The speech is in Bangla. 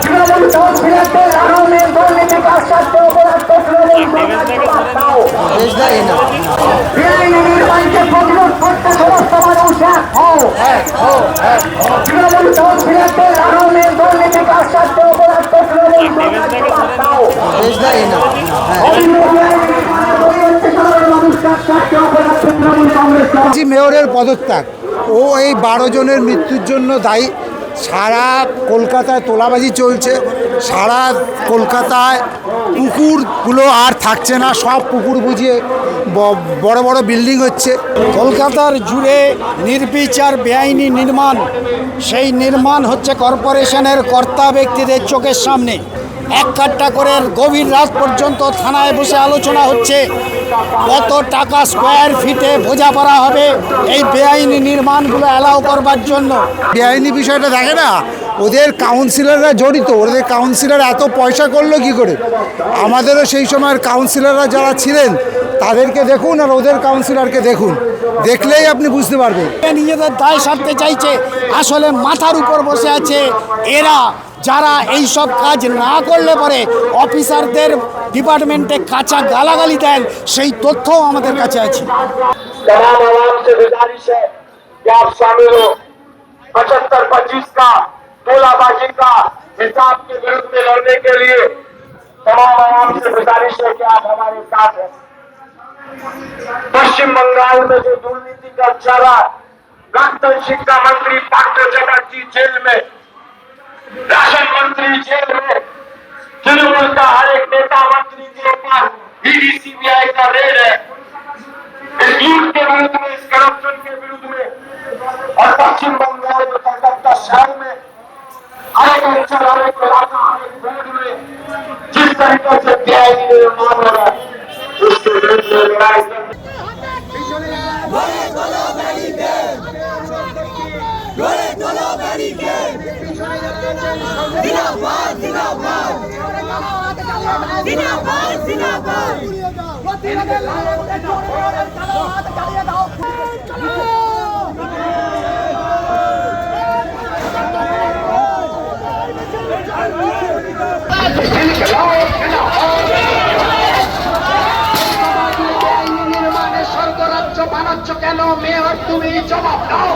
তৃণমূল কাউন্সিলরদের আগামী দুর্নীতিকে আশ্বাস্ত অপরাধ তৃণমূল সরকার দাও বেআইনি মেয়রের পদত্যাগ। ও এই বারো জনের মৃত্যুর জন্য দায়ী। সারা কলকাতায় তোলাবাজি চলছে। সারা কলকাতায় পুকুরগুলো আর থাকছে না। সব পুকুর বুঝিয়ে বড় বড় বিল্ডিং হচ্ছে। কলকাতার জুড়ে নির্বিচার বেআইনি নির্মাণ। সেই নির্মাণ হচ্ছে কর্পোরেশনের কর্তা ব্যক্তিদের চোখের সামনে। এক কাট্টা করে গভীর রাত পর্যন্ত থানায় বসে আলোচনা হচ্ছে কত টাকা স্কোয়ার ফিটে বোঝাপড়া হবে এই বেআইনি নির্মাণগুলো অ্যালাউ করবার জন্য? বেআইনি বিষয়টা দেখে না ওদের কাউন্সিলররা জড়িত ওদের কাউন্সিলর এত পয়সা করল কি করে? আমাদেরও সেই সময়ের কাউন্সিলররা যারা ছিলেন তাদেরকে দেখুন আর ওদের কাউন্সিলরকে দেখুন দেখলেই আপনি বুঝতে পারবেন। নিজেদের দায় সারতে চাইছে আসলে মাথার উপর বসে আছে এরা যারা এই সব কাজ না করলে পরে অফিসারদের ডিপার্টমেন্টে কাঁচা গালাগালি দেন সেই তথ্যও আমাদের কাছে আছে तमाम आवाम से गुजारिश है कि आप शामिल हो पचहत्तर पच्चीस का तोलाबाजी का हिसाब के विरुद्ध में लड़ने के लिए तमाम आवाम से गुजारिश है कि आप हमारे साथ हैं पश्चिम बंगाल में जो दुर्नीति का चारा प्राक्तन शिक्षा मंत्री पार्थ चटर्जी जेल में राशन मंत्री जेल में। तृणमूल का हर एक नेता मंत्री के ऊपर ईडी सीबीआई का रेड है। इस लूट के विरुद्ध में, इस करप्शन के विरुद्ध में, और पश्चिम बंगाल में, कलकत्ता शहर में, हर एक अंचल हर एक इलाका हर एक वार्ड में, जिस तरीके से बेआईनी निर्माण हो रहा है उसके विरुद्ध में लड़ाई বানাচ্ছ কেন? মেয়র তুমি জবাব দাও।